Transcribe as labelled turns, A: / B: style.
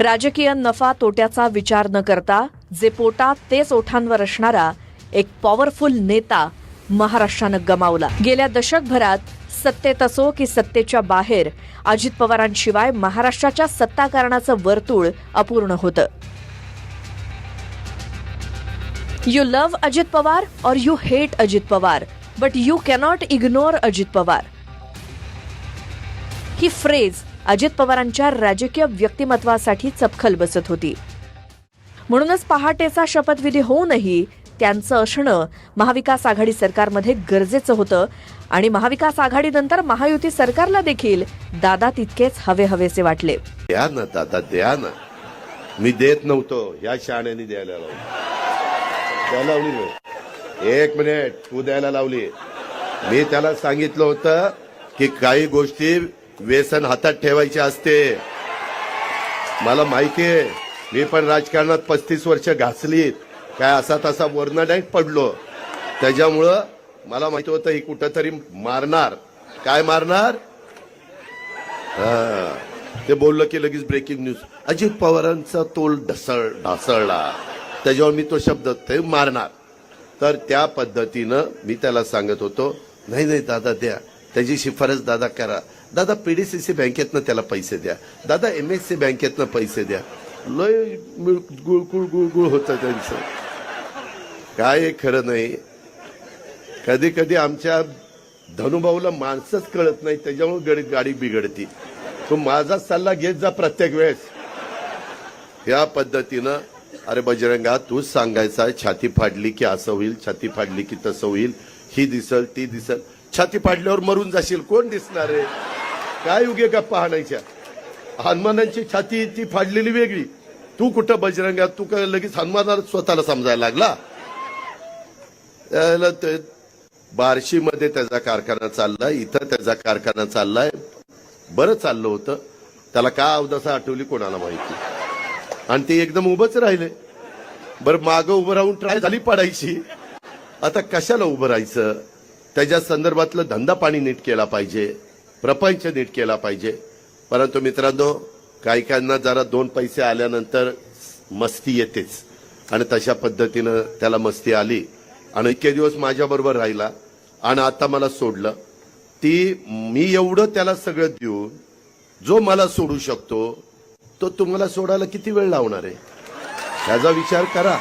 A: राजकीय नफा तोट्याचा विचार न करता जे पोटात तेच ओठांवर असणारा एक पॉवरफुल नेता महाराष्ट्रानं गमावला. गेल्या दशकभरात सत्तेत असो की सत्तेच्या बाहेर अजित पवारांशिवाय महाराष्ट्राच्या सत्ताकारणाचं वर्तुळ अपूर्ण होतं. You love Ajit Pawar or you hate Ajit Pawar but you cannot ignore Ajit Pawar. He phrase Ajit पवारांच्या राजकीय व्यक्तिमत्वासाठी चपखल बसत होती. म्हणूनच पहाटेचा शपथविधी होऊनही त्यांचं असणं महाविकास आघाडी सरकारमध्ये गरजेचं होतं आणि महाविकास आघाडीनंतर महायुती सरकारला देखील दादा तितकेच हवे हवेसे वाटले.
B: द्या ना दादा द्या ना. मी देत नव्हतो या शहाण्याने द्यायला लावली. द्यायला लावली मी. एक मिनिट तू द्यायला लावली. मी त्याला सांगितलं होतं की काही गोष्टी व्यसन हातात ठेवायचे असते. मला माहितीये मी पण राजकारणात पस्तीस वर्ष घासलीत. काय असा तसा वर्ण नाही पडलो. त्याच्यामुळं मला माहिती होतं ही कुठंतरी मारणार. काय मारणार? हा. ते बोललं की लगेच ब्रेकिंग न्यूज अजित पवारांचा तोल ढसळ ढासळला. त्याच्यावर मी तो शब्द ते मारणार. तर त्या पद्धतीनं मी त्याला सांगत होतो नाही नाही दादा द्या. त्याची शिफारस दादा करा. दादा पीडीसीसी बँकेतनं त्याला पैसे द्या. दादा एम एस सी बँकेतनं पैसे द्या. लय गुळगुळ गुळगुळ होतं त्यांचं. काय हे खरं नाही. कधी कधी आमच्या धनुभाऊला माणसंच कळत नाही त्याच्यामुळे गडी- गाडी बिघडती. तो माझा सल्ला घेत जा प्रत्येक वेळेस. या पद्धतीनं अरे बजरंगा तूच सांगायचा छाती फाडली की असं होईल छाती फाडली की तसं होईल ही दिसल ती दिसल. छाती फाडल्यावर मरून जाशील. कोण दिसणार आहे? काय उगे गप्पा हाणायच्या हनुमानांची छाती ती फाडलेली वेगळी. तू कुठं बजरंगात? तू काय लगेच हनुमानाला स्वतःला समजायला लागला? त्याला ते बार्शीमध्ये त्याचा कारखाना चाललाय इथं त्याचा कारखाना चाललाय. बरं चाललं होतं. त्याला का अवदसा आठवली कोणाला माहिती? आणि ते एकदम उभंच राहिले. बरं मागं उभं राहून ट्राय झाली पडायची. आता कशाला उभं राहायचं? त्याच्या संदर्भातलं धंदा पाणी नीट केला पाहिजे प्रपंच नीट केला पाहिजे. परंतु मित्रांनो काही काहींना जरा दोन पैसे आल्यानंतर मस्ती येतेच. आणि तशा पद्धतीनं त्याला मस्ती आली. आणि इतके दिवस माझ्याबरोबर राहिला. आणि आता मला सोडलं. ती मी एवढं त्याला सगळं देऊन जो मला सोडू शकतो तो तुम्हाला सोडायला किती वेळ लावणार आहे? त्याचा विचार करा.